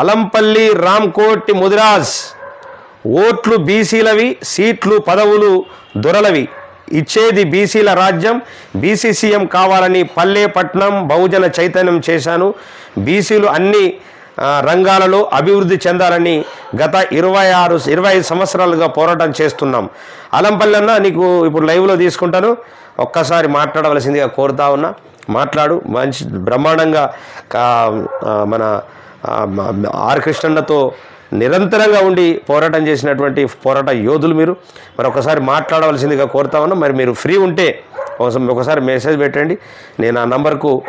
అలంపల్లి రామ్కోటి ముదిరాజ్. ఓట్లు బీసీలవి సీట్లు పదవులు దొరలవి. ఇచ్చేది బీసీల రాజ్యం. బీసీ సీఎం కావాలని పల్లెపట్నం బహుజన చైతన్యం చేశాను. బీసీలు అన్ని రంగాలలో అభివృద్ధి చెందాలని గత ఇరవై ఆరు ఇరవై ఐదు సంవత్సరాలుగా పోరాటం చేస్తున్నాం. అలంపల్లి అన్న నీకు ఇప్పుడు లైవ్లో తీసుకుంటాను. ఒక్కసారి మాట్లాడవలసిందిగా కోరుతా ఉన్నా. మాట్లాడు. మంచి బ్రహ్మాండంగా మన ఆర్ కృష్ణన్నతో నిరంతరంగా ఉండి పోరాటం చేసినటువంటి పోరాట యోధులు మీరు. మరి ఒకసారి మాట్లాడవలసిందిగా కోరుతామన్న మరి మీరు ఫ్రీ ఉంటే ఒకసారి ఒకసారి మెసేజ్ పెట్టండి. నేను ఆ నంబర్కు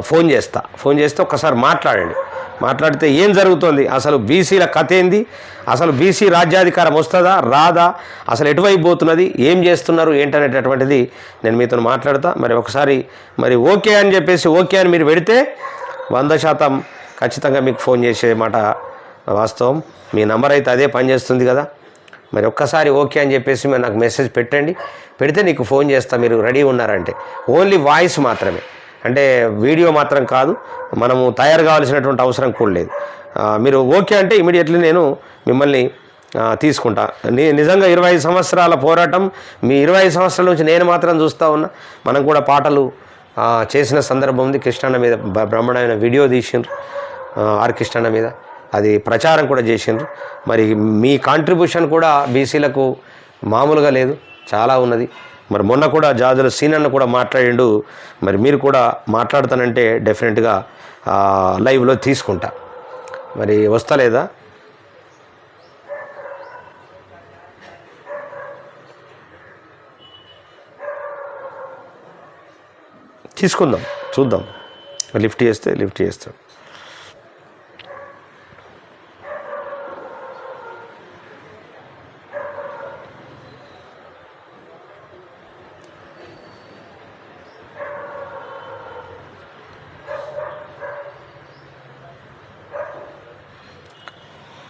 ఫోన్ చేస్తా. ఫోన్ చేస్తే ఒకసారి మాట్లాడండి. మాట్లాడితే ఏం జరుగుతోంది? అసలు బీసీల కథ ఏంది? అసలు బీసీ రాజ్యాధికారం వస్తుందా? రాదా? అసలు ఎటువైపు పోతున్నది? ఏం చేస్తున్నారు? ఏంటనేటటువంటిది నేను మీతో మాట్లాడతా. మరి ఒకసారి మరి ఓకే అని చెప్పేసి ఓకే అని మీరు పెడితే వంద శాతం ఖచ్చితంగా మీకు ఫోన్ చేసే మాట వాస్తవం. మీ నంబర్ అయితే అదే పనిచేస్తుంది కదా. మరి ఒక్కసారి ఓకే అని చెప్పేసి మీరు నాకు మెసేజ్ పెట్టండి. పెడితే నీకు ఫోన్ చేస్తా. మీరు రెడీ ఉన్నారంటే. ఓన్లీ వాయిస్ మాత్రమే. అంటే వీడియో మాత్రం కాదు మనము తయారు కావాల్సినటువంటి అవసరం కూడా లేదు. మీరు ఓకే అంటే ఇమీడియట్లీ నేను మిమ్మల్ని తీసుకుంటా. నీ నిజంగా ఇరవై ఐదు సంవత్సరాల పోరాటం మీ ఇరవై ఐదు సంవత్సరాల నుంచి నేను మాత్రం చూస్తూ ఉన్నా. మనం కూడా పాటలు చేసిన సందర్భం ఉంది. కృష్ణన్న మీద బ్రహ్మణమైన వీడియో తీసిండ్రు ఆర్ కృష్ణన్న మీద. అది ప్రచారం కూడా చేసిండ్రు. మరి మీ కాంట్రిబ్యూషన్ కూడా బీసీలకు మామూలుగా లేదు. చాలా ఉన్నది. మరి మొన్న కూడా జాజుల సీనన్న కూడా మాట్లాడిండు. మరి మీరు కూడా మాట్లాడతానంటే డెఫినెట్గా లైవ్లో తీసుకుంటా. మరి వస్తలేదా? తీసుకుందాం చూద్దాం. లిఫ్ట్ చేస్తే లిఫ్ట్ చేస్తాం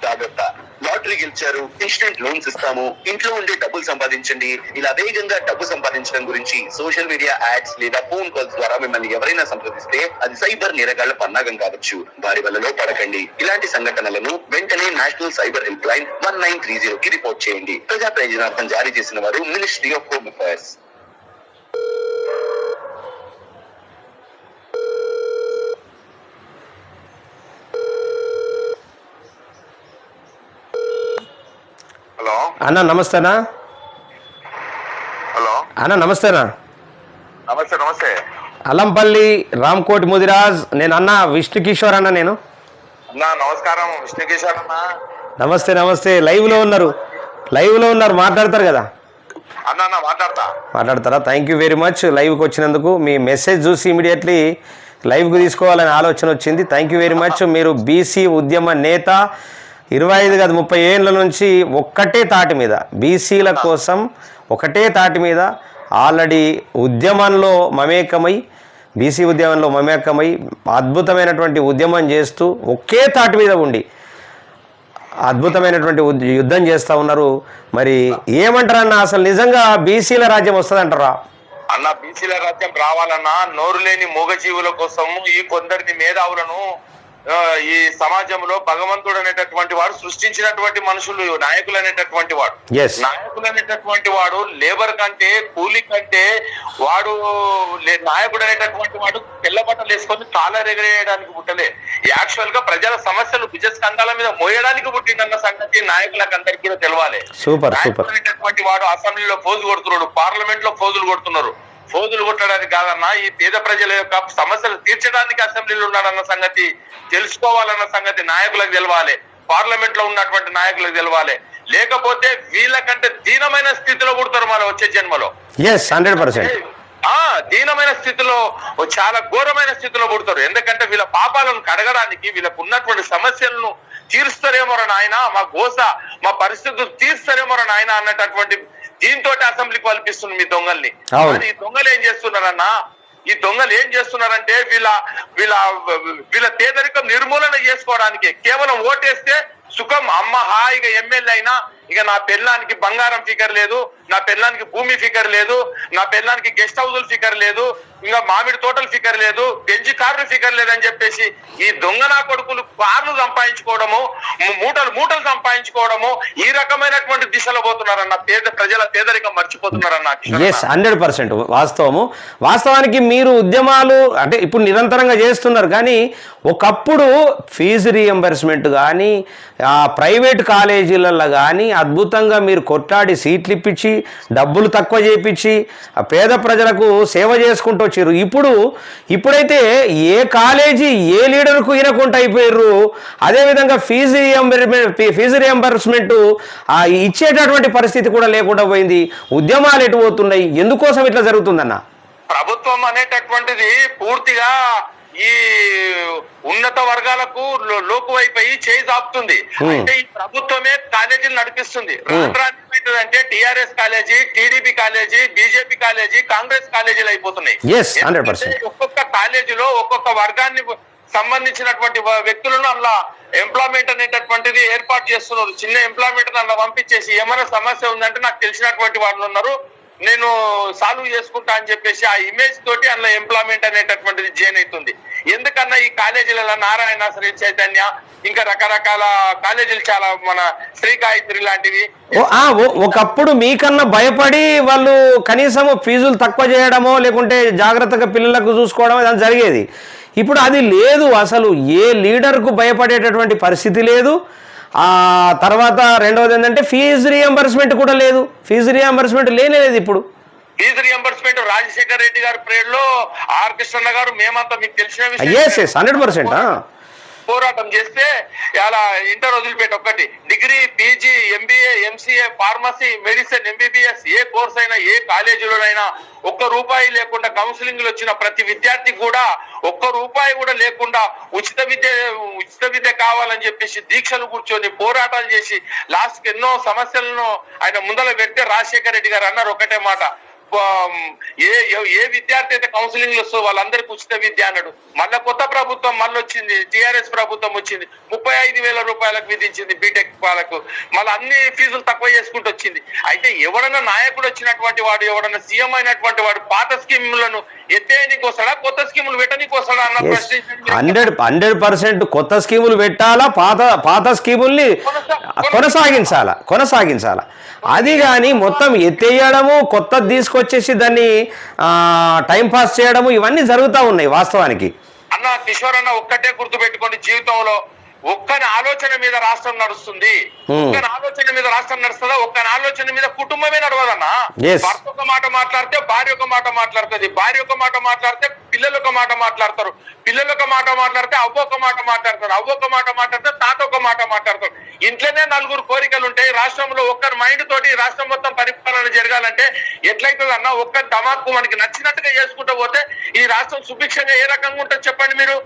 జాగ్రత్త లాటరీ గెలిచారు చేస్తాము. ఇంట్లో ఉండే డబ్బులు సంపాదించండి. ఇలా వేగంగా డబ్బు సంపాదించడం గురించి సోషల్ మీడియా యాడ్స్ లేదా ఫోన్ కాల్స్ ద్వారా మిమ్మల్ని ఎవరైనా సంప్రదిస్తే అది సైబర్ నేరగాళ్ళ పన్నాగం కావచ్చు. వారి వల్లలో పడకండి. ఇలాంటి సంఘటనలను వెంటనే national cyber help line one nine three zero కి రిపోర్ట్ చేయండి. ప్రజా ప్రయోజనార్థం జారీ చేసిన వారు ministry of home affairs hello అన్న నమస్తేనా? హలో. అన్న నమస్తేనా? నమస్తే నమస్తే. అలంపల్లి రామ్కోటి ముదిరాజ్ నేను అన్న విష్ణు కిషోర్ అన్న నేను. అన్నా నమస్కారం విష్ణు కిషోర్ అన్న. నమస్తే నమస్తే. లైవ్లో ఉన్నారు. లైవ్లో ఉన్నారు మాట్లాడతారు కదా? అన్న అన్న మాట్లాడతా. మాట్లాడతారా? థ్యాంక్ యూ వెరీ మచ్ లైవ్కి వచ్చినందుకు మీ మెసేజ్ చూసి ఇమీడియట్లీ లైవ్కి తీసుకోవాలనే ఆలోచన వచ్చింది. థ్యాంక్ యూ వెరీ మచ్ మీరు బీసీ ఉద్యమ నేత ఇరవై ఐదు కాదు ముప్పై ఏళ్ళ నుంచి ఒక్కటే తాటి మీద బీసీల కోసం ఒకటే తాటి మీద ఆల్రెడీ ఉద్యమంలో మమేకమై బీసీ ఉద్యమంలో మమేకమై అద్భుతమైనటువంటి ఉద్యమం చేస్తూ ఒకే తాటి మీద ఉండి అద్భుతమైనటువంటి ఉద్- యుద్ధం చేస్తూ ఉన్నారు. మరి ఏమంటారన్న అసలు నిజంగా బీసీల రాజ్యం వస్తుందంటారా? అన్న బీసీల రాజ్యం రావాలన్నా నోరు లేని మూగజీవుల కోసం ఈ కొందరిని మేధావులను ఈ సమాజంలో భగవంతుడు అనేటటువంటి వాడు సృష్టించినటువంటి మనుషులు నాయకులు అనేటటువంటి వాడు. నాయకులు అనేటటువంటి వాడు లేబర్ కంటే కూలీ కంటే వాడు లే- నాయకుడు అనేటటువంటి వాడు తెల్ల బట్టలు వేసుకొని చాలా ఎగరేయడానికి పుట్టలే. యాక్చువల్గా ప్రజల సమస్యలు భుజ స్కంధాల మీద మోయడానికి పుట్టిందన్న సంగతి నాయకులకు అందరికీ కూడా తెలవాలి. నాయకుడు అనేటటువంటి వాడు అసెంబ్లీలో ఫోజు కొడుతున్నాడు పార్లమెంట్లో ఫోజులు కొడుతున్నారు. ఫోజులు కొట్టడానికి కాదన్నా ఈ పేద ప్రజల యొక్క సమస్యలు తీర్చడానికి అసెంబ్లీలో ఉన్నాడన్న సంగతి తెలుసుకోవాలన్న సంగతి నాయకులకు తెలవాలి. పార్లమెంట్లో ఉన్నటువంటి నాయకులకు తెలవాలి. లేకపోతే వీళ్ళకంటే దీనమైన స్థితిలో పుడతారు మన వచ్చే జన్మలో. ఎస్ హండ్రెడ్ పర్సెంట్ ఆ దీనమైన స్థితిలో చాలా ఘోరమైన స్థితిలో పుడతారు. ఎందుకంటే వీళ్ళ పాపాలను కడగడానికి వీళ్ళకు ఉన్నటువంటి సమస్యలను తీరుస్తారేమో నాయన? మా గోస మా పరిస్థితులు తీరుస్తారేమో నాయన? అన్నటువంటి దీంతో అసెంబ్లీకి కల్పిస్తుంది మీ దొంగల్ని. కానీ ఈ దొంగలు ఏం చేస్తున్నారన్నా ఈ దొంగలు ఏం చేస్తున్నారంటే వీళ్ళ వీళ్ళ వీళ్ళ పేదరికం నిర్మూలన చేసుకోవడానికి కేవలం ఓటేస్తే సుఖం అమ్మ హాయిగా ఎమ్మెల్యే అయినా ఇక నా పెళ్ళానికి బంగారం ఫిగర్ లేదు నా పెళ్ళానికి భూమి ఫిగర్ లేదు నా పెళ్ళానికి గెస్ట్ హౌస్ ఫిగర్ లేదు ఇంకా మామిడి తోటల ఫిగర్ లేదు బెంజ్ కార్లు ఫిగర్ లేదని చెప్పేసి ఈ దొంగ నా కొడుకులు కార్లు సంపాదించుకోవడము మూటలు మూటలు సంపాదించుకోవడము ఈ రకమైనటువంటి దిశలో పోతున్నారన్న పేద ప్రజల పేదరికం మర్చిపోతున్నారన్న అన్న. ఎస్ హండ్రెడ్ పర్సెంట్ వాస్తవము వాస్తవానికి మీరు ఉద్యమాలు అంటే ఇప్పుడు నిరంతరంగా చేస్తున్నారు కానీ ఒకప్పుడు ఫీజు రీఎంబర్స్మెంట్ కానీ ప్రైవేట్ కాలేజీలలో కానీ అద్భుతంగా మీరు కొట్లాడి సీట్లు ఇప్పించి డబ్బులు తక్కువ చేయించి ఆ పేద ప్రజలకు సేవ చేసుకుంటూ వచ్చారు ఇప్పుడు ఇప్పుడైతే ఏ కాలేజీ ఏ లీడర్కు ఈనకుండా అయిపోయారు అదేవిధంగా ఫీజు రియంబర్స్మెంట్ ఫీజు రియంబర్స్మెంట్ ఇచ్చేటటువంటి పరిస్థితి కూడా లేకుండా పోయింది. ఉద్యమాలు ఎటు పోతున్నాయి? ఎందుకోసం ఇట్లా జరుగుతుందన్న? ప్రభుత్వం అనేటటువంటిది పూర్తిగా ఈ ఉన్నత వర్గాలకు లోకువైపోయి చేయి చాపుతుంది. Hmm. అంటే ఈ ప్రభుత్వమే కాలేజీలు నడిపిస్తుంది. రాను ఏమవుతుందంటే TRS college TDP college BJP college Congress కాలేజీలు అయిపోతున్నాయి. Yes, 100%. ఎందుకంటే ఒక్కొక్క కాలేజీలో ఒక్కొక్క వర్గాన్ని సంబంధించినటువంటి వ్యక్తులను అందులో ఎంప్లాయ్మెంట్ అనేటటువంటిది ఏర్పాటు చేస్తున్నారు. చిన్న ఎంప్లాయ్మెంట్ అందులో పంపించేసి ఏమైనా సమస్య ఉందంటే నాకు తెలిసినటువంటి వాళ్ళు ఉన్నారు. నేను సాల్వ్ చేసుకుంటా అని చెప్పేసి ఆ ఇమేజ్ తోటి అందులో ఎంప్లాయ్మెంట్ అనేటటువంటిది జైన్ అవుతుంది. ఎందుకన్నా ఈ కాలేజీలలో నారాయణ శ్రీ చైతన్య ఇంకా రకరకాల కాలేజీలు చాలా మన శ్రీ గాయత్రి లాంటివి ఒకప్పుడు మీకన్నా భయపడి వాళ్ళు కనీసం ఫీజులు తక్కువ చేయడమో లేకుంటే జాగ్రత్తగా పిల్లలకు చూసుకోవడం అది జరిగేది. ఇప్పుడు అది లేదు అసలు ఏ లీడర్కు భయపడేటటువంటి పరిస్థితి లేదు. తర్వాత రెండవది ఏంటంటే ఫీజు రియంబర్స్మెంట్ కూడా లేదు. ఫీజు రియంబర్స్మెంట్ లేనే లేదు ఇప్పుడు. ఫీజు రియంబర్స్మెంట్ రాజశేఖర్ రెడ్డి గారి పీరియడ్లో ఆర్ కృష్ణ గారు మేమంతా మీకు తెలిసిన ఎస్ ఎస్ హండ్రెడ్ పర్సెంట్ పోరాటం చేస్తే అలా ఇంటర్ వదిలిపెట్టి ఒక్కటి. Degree PG MBA MCA pharmacy medicine MBBS ఏ కోర్స్ అయినా ఏ కాలేజీలోనైనా ఒక్క రూపాయి లేకుండా కౌన్సిలింగ్ వచ్చిన ప్రతి విద్యార్థికి కూడా ఒక్క రూపాయి కూడా లేకుండా ఉచిత విద్య ఉచిత విద్య కావాలని చెప్పేసి దీక్షలు కూర్చొని పోరాటాలు చేసి లాస్ట్ ఎన్నో సమస్యలను ఆయన ముందర పెడితే రాజశేఖర రెడ్డి గారు అన్నారు ఒకటే మాట. ఏ ఏ- విద్యార్థి అయితే కౌన్సిలింగ్ వస్తుందో వాళ్ళందరికీ ఉచిత విద్య అన్నాడు. మళ్ళా కొత్త ప్రభుత్వం మళ్ళీ వచ్చింది టిఆర్ఎస్ ప్రభుత్వం వచ్చింది. ముప్పై ఐదు వేల రూపాయలకు విధించింది బీటెక్ వాళ్ళకు. మళ్ళీ అన్ని ఫీజులు తక్కువ చేసుకుంటూ వచ్చింది. అయితే ఎవడన్నా నాయకుడు వచ్చినటువంటి వాడు ఎవడన్నా సీఎం అయినటువంటి వాడు పాత స్కీములను ఎత్తేయనికి వస్తాడా కొత్త స్కీములు పెట్టనీకి వస్తాడా అన్న ప్రశ్న హండ్రెడ్ హండ్రెడ్ పర్సెంట్ కొత్త స్కీములు పెట్టాలా పాత పాత స్కీముల్ని కొనసాగించాలా కొనసాగించాలా. అది కానీ మొత్తం ఎత్తేయడము కొత్తది వచ్చేసి దాన్ని టైం పాస్ చేయడము ఇవన్నీ జరుగుతూ ఉన్నాయి వాస్తవానికి. అన్న కిషోర్ అన్న ఒక్కటే గుర్తు పెట్టుకోండి జీవితంలో ఒక్కని ఆలోచన మీద రాష్ట్రం నడుస్తుంది. Hmm. ఒక్కని ఆలోచన మీద రాష్ట్రం నడుస్తుందా? ఒక్కని ఆలోచన మీద కుటుంబమే నడవదన్న. భర్త ఒక మాట మాట్లాడితే భార్య ఒక మాట మాట్లాడుతుంది. భార్య ఒక మాట మాట్లాడితే పిల్లలు ఒక మాట మాట్లాడతారు. పిల్లలు ఒక మాట మాట్లాడితే అవ్వ ఒక మాట మాట్లాడతారు. అవ్వ ఒక మాట మాట్లాడితే తాత ఒక మాట మాట్లాడతారు. ఇంట్లోనే నలుగురు కోరికలు ఉంటాయి. రాష్ట్రంలో ఒక్కరి మైండ్ తోటి రాష్ట్రం మొత్తం పరిపాలన జరగాలంటే ఎట్లయితుంది అన్న ఒక్క దమాకు మనకి నచ్చినట్టుగా చేసుకుంటూ పోతే ఈ రాష్ట్రం సుభిక్షంగా ఏ రకంగా ఉంటుంది చెప్పండి మీరు.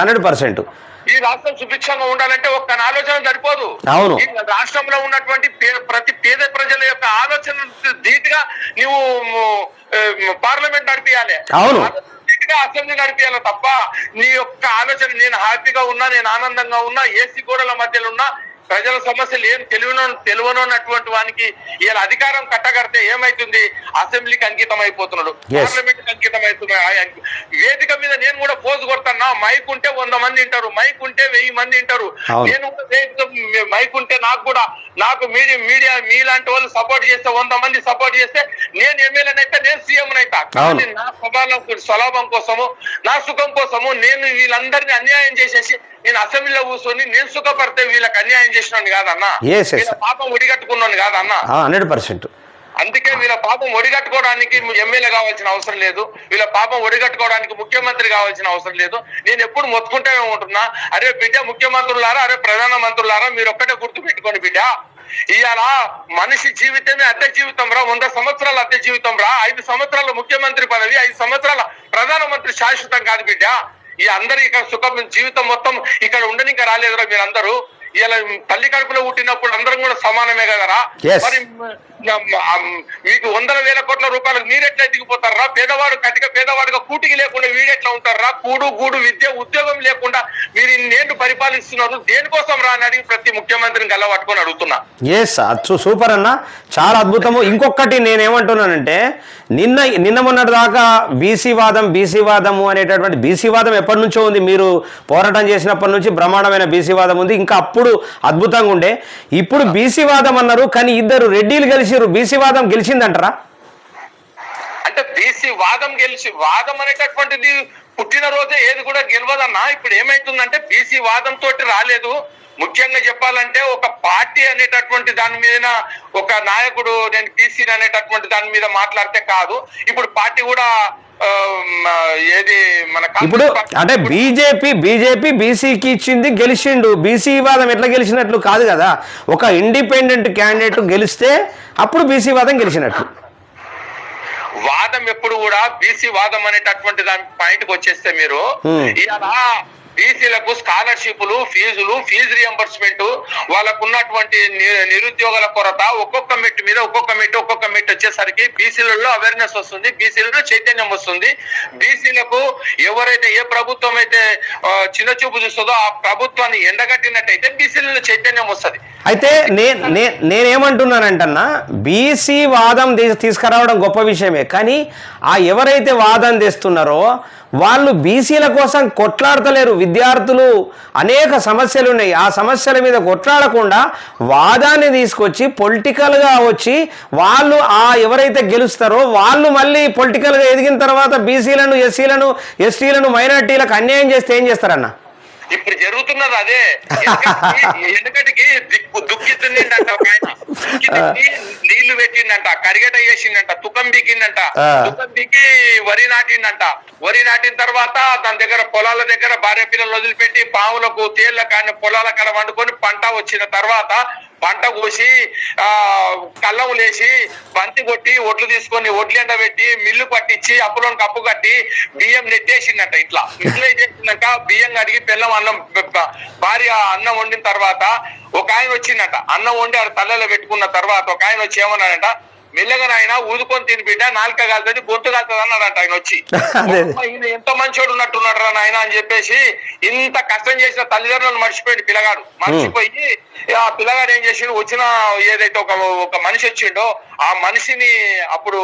హండ్రెడ్ పర్సెంట్ ఈ రాష్ట్రం సుభిక్షంగా ఉండాలంటే ఒక్క ఆలోచన సరిపోదు అవును. ఈ రాష్ట్రంలో ఉన్నటువంటి ప్రతి పేద ప్రజల యొక్క ఆలోచన ధీటుగా నువ్వు పార్లమెంట్ నడిపియాలి అవును. అసెంబ్లీ నడిపియాలి తప్ప నీ యొక్క ఆలోచన నేను హ్యాపీగా ఉన్నా నేను ఆనందంగా ఉన్నా ఏసీ గోడల మధ్యలో ఉన్నా ప్రజల సమస్యలు ఏం తెలియను తెలియనటువంటి వానికి ఇలా అధికారం కట్టగడితే ఏమైతుంది? అసెంబ్లీకి అంకితం అయిపోతున్నాడు. పార్లమెంట్కి అంకితం అవుతున్నాడు వేదిక మీద నేను కూడా పోజు కొడతానా? మైక్ ఉంటే వంద మంది వింటారు. మైక్ ఉంటే వెయ్యి మంది వింటారు. నేను కూడా మైక్ ఉంటే నాకు కూడా నాకు మీడియా మీడియా మీలాంటి వాళ్ళు సపోర్ట్ చేస్తే వంద మంది సపోర్ట్ చేస్తే నేను ఎమ్మెల్యే అయితే నేను సీఎం అయితా. కానీ నా స్వభావం స్వలాభం కోసము నా సుఖం కోసము నేను వీళ్ళందరినీ అన్యాయం చేసేసి నేను అసెంబ్లీలో కూర్చొని నేను సుఖపడితే వీళ్ళకి అన్యాయం చేసినాను కాదన్నా. పాపం ఒడిగట్టుకున్నాను కాదన్నా. Hundred percent. అందుకే వీళ్ళ పాపం ఒడిగట్టుకోవడానికి ఎమ్మెల్యే కావాల్సిన అవసరం లేదు. వీళ్ళ పాపం ఒడిగట్టుకోవడానికి ముఖ్యమంత్రి కావాల్సిన అవసరం లేదు. నేను ఎప్పుడు మొత్తుకుంటే ఉంటున్నా అరే బిడ్డ ముఖ్యమంత్రులారా అరే ప్రధాన మంత్రులారా మీరు ఒక్కటే గుర్తు పెట్టుకోండి బిడ్డ. ఇవాళ మనిషి జీవితమే అద్దె జీవితం రా వంద సంవత్సరాల అద్దె జీవితం రా ఐదు సంవత్సరాల ముఖ్యమంత్రి పదవి ఐదు సంవత్సరాల ప్రధానమంత్రి శాశ్వతం కాదు బిడ్డ. ఈ అందరు ఇక్కడ సుఖం జీవితం మొత్తం ఇక్కడ ఉండనిక రాలేదురా మీరందరూ. ఇలా తల్లి కడుపులో పుట్టినప్పుడు అందరం కూడా సమానమే కదరా. మరి మీకు వందల వేల కోట్ల రూపాయలకు మీరెట్లా ఎదిగిపోతారా పేదవాడు కటిక పేదవాడుగా కూటికి లేకుండా వీడెట్లా ఉంటారా కూడు గూడు విద్య ఉద్యోగం లేకుండా మీరు ఇన్నేళ్ళు పరిపాలిస్తున్నారు. దేనికోసం రా అని అడిగి ప్రతి ముఖ్యమంత్రిని గల్ల పట్టుకొని అడుగుతున్నా. ఎస్ అచ్చు సూపర్ అన్న. చాలా అద్భుతము. ఇంకొకటి నేనేమంటున్నానంటే నిన్న నిన్న మొన్నటి దాకా బీసీ వాదం బీసీ వాదము అనేటటువంటి బీసీ వాదం ఎప్పటి నుంచో ఉంది. మీరు పోరాటం చేసినప్పటి నుంచి బ్రహ్మాండమైన బీసీ వాదం ఉంది. ఇంకా అప్పుడు అద్భుతంగా ఉండే. ఇప్పుడు బీసీ వాదం అన్నారు కానీ ఇద్దరు రెడ్డిలు గెలిచిరు బీసీ వాదం గెలిచిందంటారా? అంటే బీసీ వాదం గెలిచి వాదం అనేటటువంటిది పుట్టినరోజే ఏది కూడా గెలవదన్నా ఇప్పుడు ఏమైతుందంటే బీసీ వాదం తోటి రాలేదు. ముఖ్యంగా చెప్పాలంటే ఒక పార్టీ అనేటటువంటి దాని మీద ఒక నాయకుడు నేను బీసీ అనేటటువంటి దాని మీద మాట్లాడితే కాదు. ఇప్పుడు పార్టీ కూడా ఏది మన ఇప్పుడు అంటే బీజేపీ బీజేపీ బీసీకి ఇచ్చింది గెలిచిండు. బీసీ వాదం ఎట్లా గెలిచినట్లు కాదు కదా. ఒక ఇండిపెండెంట్ క్యాండిడేట్ గెలిస్తే అప్పుడు బీసీ వాదం గెలిచినట్లు. వాదం ఎప్పుడు కూడా బీసీ వాదం అనేటటువంటి దాని పాయింట్ వచ్చేస్తే మీరు. ఇలా బీసీలకు స్కాలర్షిప్లు ఫీజులు ఫీజు రియంబర్స్మెంట్ వాళ్ళకు ఉన్నటువంటి నిరుద్యోగుల కొరత ఒక్కొక్క మెట్టు మీద ఒక్కొక్క మెట్టు ఒక్కొక్క మెట్టు వచ్చేసరికి బీసీలలో అవేర్నెస్ వస్తుంది బీసీలలో చైతన్యం వస్తుంది. బీసీలకు ఎవరైతే ఏ ప్రభుత్వం అయితే చిన్న చూపు చూస్తుందో ఆ ప్రభుత్వాన్ని ఎండగట్టినట్టయితే బీసీలలో చైతన్యం వస్తుంది. అయితే నేనేమంటున్నానంటన్నా బీసీ వాదం తీసుకురావడం గొప్ప విషయమే. కానీ ఆ ఎవరైతే వాదం తెస్తున్నారో వాళ్ళు బీసీల కోసం కొట్లాడతలేరు. విద్యార్థులు అనేక సమస్యలు ఉన్నాయి. ఆ సమస్యల మీద కొట్లాడకుండా వాదాన్ని తీసుకొచ్చి పొలిటికల్గా వచ్చి వాళ్ళు ఆ ఎవరైతే గెలుస్తారో వాళ్ళు మళ్ళీ పొలిటికల్గా ఎదిగిన తర్వాత బీసీలను ఎస్సీలను ఎస్టీలను మైనార్టీలకు అన్యాయం చేస్తే ఏం చేస్తారన్న? ఇప్పుడు జరుగుతున్నది అదే. ఎందుకంటే- ఎందుకంటికి దిక్కు దుక్కితుందంట ఒక ఆయన. నీళ్ళు పెట్టిండంట కరిగట చేసిండంట తుకం బీకిండంట ఆ. తుకం బీకి వరి నాటిండంట వరి నాటిన తర్వాత దాని దగ్గర పొలాల దగ్గర భార్య పిల్లలు వదిలిపెట్టి పావులకు తేళ్ళ కానీ పొలాల కాడ వండుకొని పంట వచ్చిన తర్వాత పంట కోసి ఆ కళ్ళము లేచి బంతి కొట్టి ఒట్లు తీసుకొని ఒట్లు ఎండ పెట్టి మిల్లు పట్టించి అప్పులోనికి అప్పు కట్టి బియ్యం నెట్టేసిందంట ఇట్లా. ఇట్లా చేసినాక బియ్యం కడిగి పిల్లం అన్నం భార్య అన్నం వండిన తర్వాత ఒక ఆయన వచ్చిందట. అన్నం వండి ఆడ తల్లలో పెట్టుకున్న తర్వాత ఒక ఆయన వచ్చి ఏమన్నాడంట మెల్లగా ఆయన ఊదుకొని తిని బిడ్డ నాలుక కాలుతుంది గొంతు కాలుతుంది అన్నాడంట ఆయన వచ్చి. ఈయన ఎంత మంచోడు ఉన్నట్టున్నాడు రా నాయన అని చెప్పేసి ఇంత కష్టం చేసిన తల్లిదండ్రులను మర్చిపోయింది పిల్లగాడు. మర్చిపోయి ఆ పిల్లగాడు ఏం చేసిండు? వచ్చిన ఏదైతే ఒక ఒక మనిషి వచ్చిండో ఆ మనిషిని అప్పుడు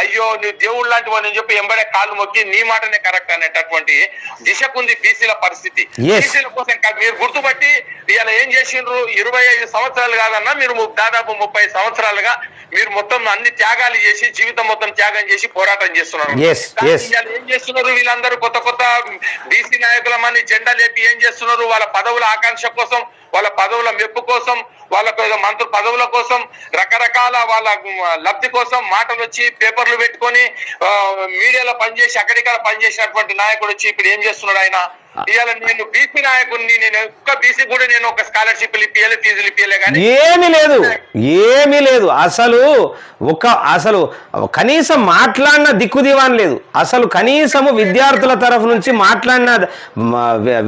అయ్యో నువ్వు దేవుడు లాంటి వాడిని చెప్పి ఎంబడే కాళ్ళు మొక్కి నీ మాటనే కరెక్ట్ అనేటటువంటి దిశకుంది బీసీల పరిస్థితి. బీసీల కోసం. మీరు గుర్తుపట్టి ఇవాళ ఏం చేసిండ్రు? ఇరవై ఐదు సంవత్సరాలు కాదన్నా మీరు దాదాపు ముప్పై సంవత్సరాలుగా మీరు మొత్తం అన్ని త్యాగాలు చేసి జీవితం మొత్తం త్యాగం చేసి పోరాటం చేస్తున్నారు. ఏం చేస్తున్నారు? వీళ్ళందరూ కొత్త కొత్త బీసీ నాయకులమని జెండా లేపి ఏం చేస్తున్నారు? వాళ్ళ పదవుల ఆకాంక్ష కోసం వాళ్ళ పదవుల మెప్పు కోసం వాళ్ళకు ఏదో మంత్రి పదవుల కోసం రకరకాల వాళ్ళ లబ్ధి కోసం మాటలు వచ్చి పేపర్లు పెట్టుకొని మీడియాలో పనిచేసి అక్కడిక్కడ పనిచేసినటువంటి నాయకుడు వచ్చి ఇప్పుడు ఏం చేస్తున్నాడు ఆయన? ఇవాళ నేను బీసీ నాయకుడిని నేను ఒక్క బీసీ కూడా నేను ఒక స్కాలర్షిప్ ఇప్పియలే ఫీజులు ఇప్పియలే కానీ ఏమీ లేదు ఏమీ లేదు. అసలు ఒక అసలు కనీసం మాట్లాడిన దిక్కు దివాన్ లేదు. అసలు కనీసము విద్యార్థుల తరఫు నుంచి మాట్లాడిన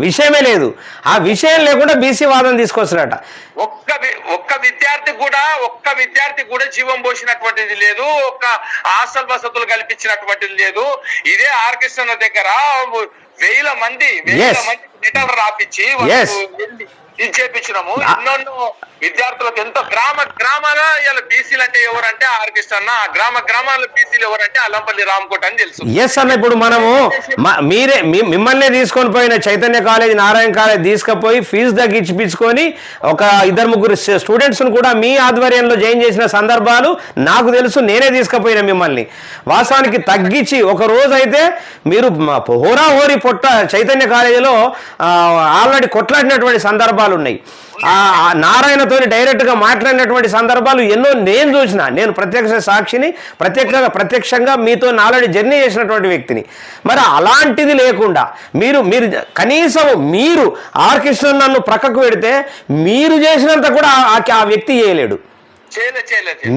విషయమే లేదు. ఆ విషయం లేకుండా బీసీ వాదం తీసుకొస్తారట ఒక్క ఒక్క విద్యార్థి కూడా ఒక్క విద్యార్థి కూడా జీవం పోసినటువంటిది లేదు ఒక్క హాస్టల్ వసతులు కల్పించినటువంటిది లేదు. ఇదే ఆర్కెస్ట్రా దగ్గర వేల మంది వేల. మంది లెటర్లు రాపించి ఇది చేపించినాము. ఎన్నెన్నో విద్యార్థులకు ఎంతో గ్రామ గ్రామాల ఇలా బీసీలు అంటే ఎవరంటే ఆర్కెస్ట్రా అన్న ఆ గ్రామ గ్రామాల బీసీలు ఎవరంటే అల్లంపల్లి రామకోట అని తెలుసు. ఎస్ అన్న ఇప్పుడు మనము మీరే మిమ్మల్నే తీసుకొని పోయిన చైతన్య కాలేజ్ నారాయణ కాలేజ్ తీసుకుపోయి ఫీజు తగ్గించిపించుకొని ఒక ఇద్దరు ముగ్గురు స్టూడెంట్స్ను కూడా మీ ఆధ్వర్యంలో జాయిన్ చేసిన సందర్భాలు నాకు తెలుసు నేనే తీసుకుపోయిన మిమ్మల్ని. వాస్తవానికి తగ్గించి ఒక రోజు అయితే మీరు హోరా హోరీ పొట్ట చైతన్య కాలేజీలో ఆల్రెడీ కొట్లాడినటువంటి సందర్భాలు ఉన్నాయి ఆ ఆ నారాయణతోని డైరెక్ట్గా మాట్లాడినటువంటి సందర్భాలు ఎన్నో నేను చూసిన. నేను ప్రత్యక్ష సాక్షిని ప్రత్యక్షంగా ప్రత్యక్షంగా మీతో ఆల్రెడీ జర్నీ చేసినటువంటి వ్యక్తిని. మరి అలాంటిది లేకుండా మీరు మీరు కనీసం మీరు ఆర్కెస్ట్రా నన్ను ప్రక్కకు పెడితే మీరు చేసినంత కూడా ఆ- ఆ వ్యక్తి చేయలేడు.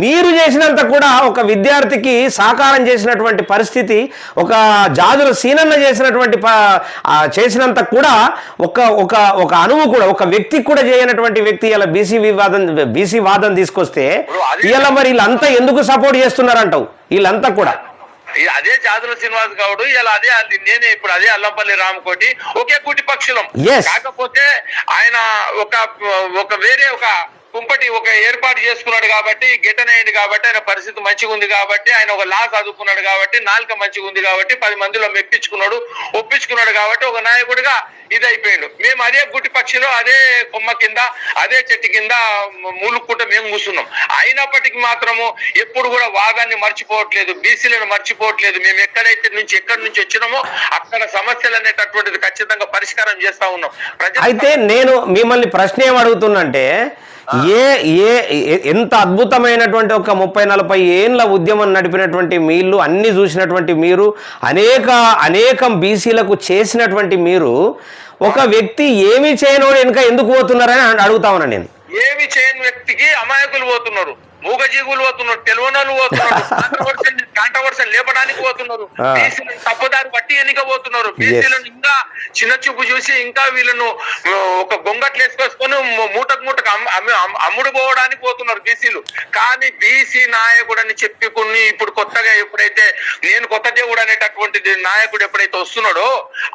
మీరు చేసినంత కూడా ఒక విద్యార్థికి సాకారం చేసినటువంటి పరిస్థితి ఒక జాజుల సీనన్న చేసినటువంటి చేసినంత కూడా ఒక ఒక ఒక అణువు కూడా ఒక వ్యక్తికి కూడా చేయనటువంటి వ్యక్తి ఇలా బీసీ వివాదం బీసీ వాదం తీసుకొస్తే ఇలా మరి వీళ్ళంతా ఎందుకు సపోర్ట్ చేస్తున్నారంటావు? వీళ్ళంతా కూడా. అదే జాదుల శ్రీనివాస్ గౌడ్ ఇలా అదే అది నేనే ఇప్పుడు అదే అల్లంపల్లి రామకోటి ఒకే కూటి పక్షులం. కాకపోతే ఆయన ఒక ఒక వేరే ఒక కుంపటి ఒక ఏర్పాటు చేసుకున్నాడు కాబట్టి గిట్టనయ్యింది కాబట్టి ఆయన పరిస్థితి మంచిగా ఉంది కాబట్టి ఆయన ఒక లా చదువుకున్నాడు కాబట్టి నాలుక మంచిగా ఉంది కాబట్టి పది మందిలో మెప్పించుకున్నాడు ఒప్పించుకున్నాడు కాబట్టి ఒక నాయకుడిగా ఇది అయిపోయాడు మేము అదే గుట్టి పక్షిలో అదే కొమ్మ కింద అదే చెట్టు కింద మూలుక్కుంటూ మేము కూర్చున్నాం. అయినప్పటికీ మాత్రము ఎప్పుడు కూడా వాదాన్ని మర్చిపోవట్లేదు బీసీలను మర్చిపోవట్లేదు. మేము ఎక్కడైతే నుంచి ఎక్కడి నుంచి వచ్చినామో అక్కడ సమస్యలు అనేటటువంటిది ఖచ్చితంగా పరిష్కారం చేస్తా ఉన్నాం. అయితే నేను మిమ్మల్ని ప్రశ్న ఏం అడుగుతున్నంటే ఏ ఏ ఎంత అద్భుతమైనటువంటి ఒక ముప్పై నలభై ఏండ్ల ఉద్యమం నడిపినటువంటి మీరు అన్ని చూసినటువంటి మీరు అనేక అనేకం బీసీలకు చేసినటువంటి మీరు ఒక వ్యక్తి ఏమి చేయనోడు వెనుక ఎందుకు పోతున్నారని అడుగుతా ఉన్నా నేను. ఏమి చేయని వ్యక్తికి అమాయకులు పోతున్నారు. మూగజీవులు పోతున్నారు తెలివనోళ్ళు పోతున్నారు కాంట్రవర్షన్ కాంట్రవర్షన్ లేపడానికి పోతున్నారు. బీసీలను తప్పుదారి బట్టి ఎన్నిక పోతున్నారు. బీసీలను ఇంకా చిన్న చూపు చూసి ఇంకా వీళ్ళను ఒక గొంగట్లు వేసుకొసుకొని ము- మూటకు మూటకు అమ్ము- అమ్ము- అమ్ము- అమ్ముడు పోవడానికి పోతున్నారు బీసీలు. కానీ బీసీ నాయకుడు అని చెప్పుకుని ఇప్పుడు కొత్తగా ఎప్పుడైతే నేను కొత్త దేవుడు అనేటటువంటిది నాయకుడు ఎప్పుడైతే వస్తున్నాడో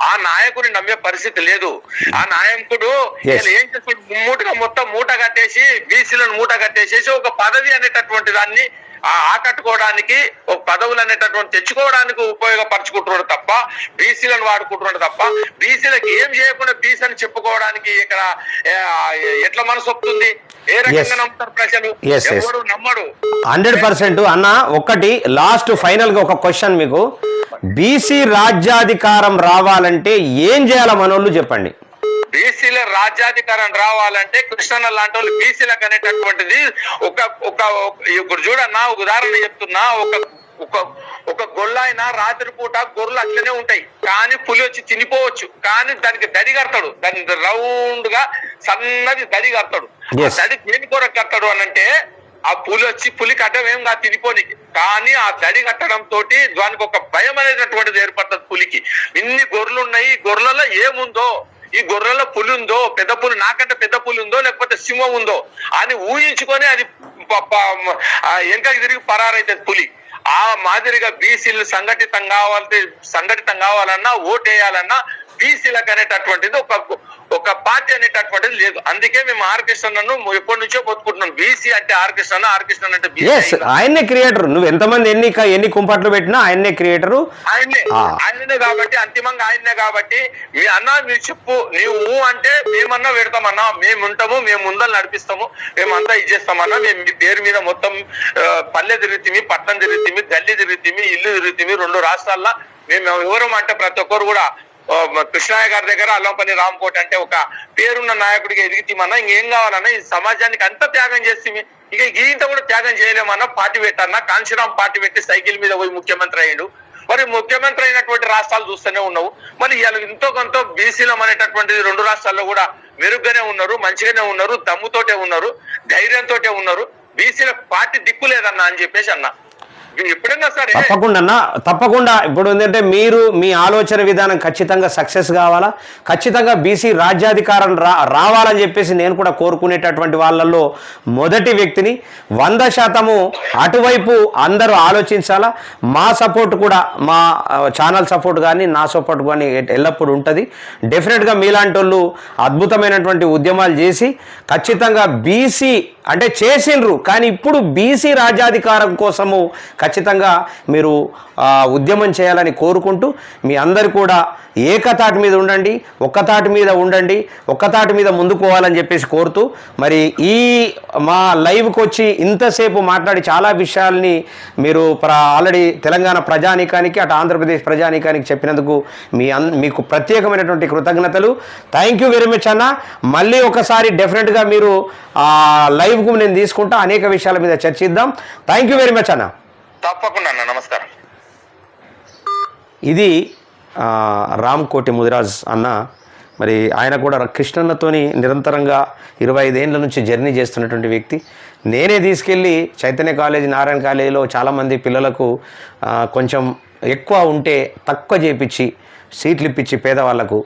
ఆ నాయకుడిని నమ్మే పరిస్థితి లేదు. ఆ నాయకుడు ఏం చేస్తాడు? మూటగా మొత్తం మూట కట్టేసి బీసీలను మూట కట్టేసేసి ఒక పదవి అనేటటువంటి దాన్ని ఆ ఆకట్టుకోవడానికి ఒక పదవులు అనేటటువంటి తెచ్చుకోవడానికి ఉపయోగపరచుకుంటున్నాడు తప్ప బీసీలను వాడుకుంటున్నాడు తప్ప బీసీలకు ఏం చేయకుండా బీసీ అని చెప్పుకోవడానికి ఇక్కడ ఎట్లా మనసు వస్తుంది ఏ రకంగా. నమ్ముతారు ప్రజలు. ఎవడు నమ్మడు హండ్రెడ్ పర్సెంట్. అన్న ఒక్కటి లాస్ట్ ఫైనల్గా ఒక క్వశ్చన్ మీకు. బీసీ రాజ్యాధికారం రావాలంటే ఏం చేయాల మనోళ్ళు చెప్పండి. బీసీల రాజ్యాధికారం రావాలంటే కృష్ణన్న లాంటి వాళ్ళు బీసీలకు అనేటటువంటిది ఒక ఒక ఇప్పుడు చూడన్నా ఉదాహరణ చెప్తున్నా ఒక ఒక ఒక గొల్లైన రాత్రిపూట గొర్రెలు అట్లనే ఉంటాయి. కానీ పులి వచ్చి తినిపోవచ్చు. కానీ దానికి దడి కడతాడు. దాని రౌండ్గా సన్నది దడి కడతాడు. దడి దేని కొరకు కడతాడు అని అంటే ఆ పులి వచ్చి పులి కట్టం ఏం కాదు తినిపోనికి. కానీ ఆ దడి కట్టడం తోటి దానికి ఒక భయం అనేటటువంటిది ఏర్పడుతుంది పులికి. ఇన్ని గొర్రెలు ఉన్నాయి గొర్రెలలో ఏముందో ఈ గొర్రెలో పులి ఉందో పెద్ద పులి నాకంటే పెద్ద పులి ఉందో లేకపోతే సింహం ఉందో అని ఊహించుకొని అది వెనకకి తిరిగి పరారైతుంది పులి. ఆ మాదిరిగా బీసీలు సంఘటితం కావాలంటే సంఘటితం కావాలన్నా ఓటేయాలన్నా బీసీలకు అనేటటువంటిది ఒక ఒక పార్టీ అనేటటువంటిది లేదు. అందుకే మేము ఆర్ కృష్ణను ఎప్పటి నుంచో పొత్తుకుంటున్నాం బీసీ అంటే ఆర్ కృష్ణ ఆర్ కృష్ణ అంటే ఆయన్నే క్రియేటర్ నువ్వు ఎంతమంది ఎన్ని ఎన్ని కుంపట్లు పెట్టినా ఆయన్నే క్రియేటరు ఆయన్నే ఆ. ఆయననే కాబట్టి అంతిమంగా ఆయన్నే కాబట్టి మీ అన్న మీరు చెప్పు నీవు అంటే మేమన్నా పెడతామన్నా మేము ఉంటాము మేము ముందలు నడిపిస్తాము మేమంతా ఇచ్చేస్తామన్నా మేము మీ పేరు మీద మొత్తం పల్లె తిరుగుతీమి పట్టణం తిరుగుతీమి గల్లీ తిరుగుతీమి ఇల్లు తిరుగుతీమి రెండు రాష్ట్రాల్లో మేము ఎవరం అంటే ప్రతి ఒక్కరు కూడా కృష్ణాయ కృష్ణయ్య గారి దగ్గర అల్లంపల్లి రామ్కోట్ అంటే ఒక పేరున్న నాయకుడిగా ఎదిగితేమన్నా ఇంకేం కావాలన్నా ఈ సమాజానికి అంతా త్యాగం చేస్తే ఇక ఇంత కూడా త్యాగం చేయలేమన్నా పార్టీ పెట్టన్నా కాంశీరామ్ పార్టీ పెట్టి సైకిల్ మీద పోయి ముఖ్యమంత్రి అయ్యాడు. మరి ముఖ్యమంత్రి అయినటువంటి రాష్ట్రాలు చూస్తూనే ఉన్నావు. మరి ఇలా ఎంతో కొంత బీసీలం అనేటటువంటిది రెండు రాష్ట్రాల్లో కూడా మెరుగ్గానే ఉన్నారు మంచిగానే ఉన్నారు దమ్ముతోటే ఉన్నారు ధైర్యంతోటే ఉన్నారు. బీసీలకు పార్టీ దిక్కు లేదన్నా అని చెప్పేసి అన్న. ఎప్పుడైనా సరే తప్పకుండా తప్పకుండా. ఇప్పుడు ఏంటంటే మీరు మీ ఆలోచన విధానం ఖచ్చితంగా సక్సెస్ కావాలా? ఖచ్చితంగా బీసీ రాజ్యాధికారం రా రావాలని చెప్పేసి నేను కూడా కోరుకునేటటువంటి వాళ్ళల్లో మొదటి వ్యక్తిని వంద శాతము అటువైపు అందరూ ఆలోచించాలా? మా సపోర్ట్ కూడా మా ఛానల్ సపోర్ట్ కానీ నా సపోర్ట్ కానీ ఎల్లప్పుడు ఎల్లప్పుడూ ఉంటుంది. డెఫినెట్గా మీలాంటి వాళ్ళు అద్భుతమైనటువంటి ఉద్యమాలు చేసి ఖచ్చితంగా బీసీ అంటే చేసిండ్రు. కానీ ఇప్పుడు బీసీ రాజ్యాధికారం కోసము ఖచ్చితంగా మీరు ఉద్యమం చేయాలని కోరుకుంటూ మీ అందరు కూడా ఏకతాటి మీద ఉండండి ఒక్కతాటి మీద ఉండండి ఒక్కతాటి మీద ముందుకు పోవాలని చెప్పేసి కోరుతూ మరి ఈ మా లైవ్కి వచ్చి ఇంతసేపు మాట్లాడి చాలా విషయాల్ని మీరు ప్ర ఆల్రెడీ తెలంగాణ ప్రజానీకానికి అటు ఆంధ్రప్రదేశ్ ప్రజానీకానికి చెప్పినందుకు మీ అన్ మీకు ప్రత్యేకమైనటువంటి కృతజ్ఞతలు. థ్యాంక్ యూ వెరీ మచ్ అన్న. మళ్ళీ ఒకసారి డెఫినెట్గా మీరు ఆ లైవ్కు నేను తీసుకుంటా అనేక విషయాల మీద చర్చిద్దాం. థ్యాంక్ యూ వెరీ మచ్ అన్న. తప్పకుండా అన్న. నమస్కారం. ఇది రామ్ కోటి ముదిరాజ్ అన్న మరి ఆయన కూడా కృష్ణన్నతోని నిరంతరంగా ఇరవై ఐదేళ్ళ నుంచి జర్నీ చేస్తున్నటువంటి వ్యక్తి. నేనే తీసుకెళ్ళి చైతన్య కాలేజ్ నారాయణ కాలేజీలో చాలామంది పిల్లలకు కొంచెం ఎక్కువ ఉంటే తక్కువ చేపించి సీట్లు ఇప్పించి పేదవాళ్ళకు.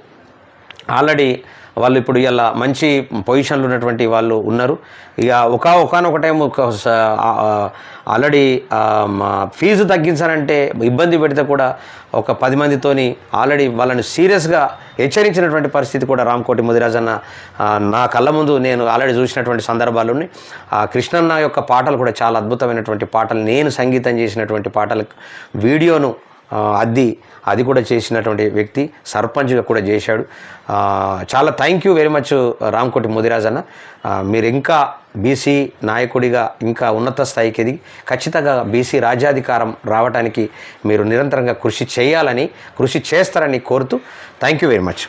ఆల్రెడీ వాళ్ళు ఇప్పుడు ఇలా మంచి పొజిషన్లు ఉన్నటువంటి వాళ్ళు ఉన్నారు. ఇక ఒక ఒకనొక టైం స- ఆల్రెడీ మా ఫీజు తగ్గించాలంటే ఇబ్బంది పెడితే కూడా ఒక పది మందితోని ఆల్రెడీ వాళ్ళని సీరియస్గా హెచ్చరించినటువంటి పరిస్థితి కూడా రామకోటి ముదిరాజన్న నా కళ్ళ ముందు నేను ఆల్రెడీ చూసినటువంటి సందర్భాలు ఆ కృష్ణన్న యొక్క పాటలు కూడా చాలా అద్భుతమైనటువంటి పాటలు నేను సంగీతం చేసినటువంటి పాటలు వీడియోను అద్ది అది కూడా చేసినటువంటి వ్యక్తి సర్పంచ్గా కూడా చేశాడు. చాలా thank you very much Ramkoti Modiraj అన్న. మీరు ఇంకా బీసీ నాయకుడిగా ఇంకా ఉన్నత స్థాయికి ఎదిగి ఖచ్చితంగా బీసీ రాజ్యాధికారం రావడానికి మీరు నిరంతరంగా కృషి చేయాలని కృషి చేస్తారని కోరుతూ థ్యాంక్ యూ వెరీ మచ్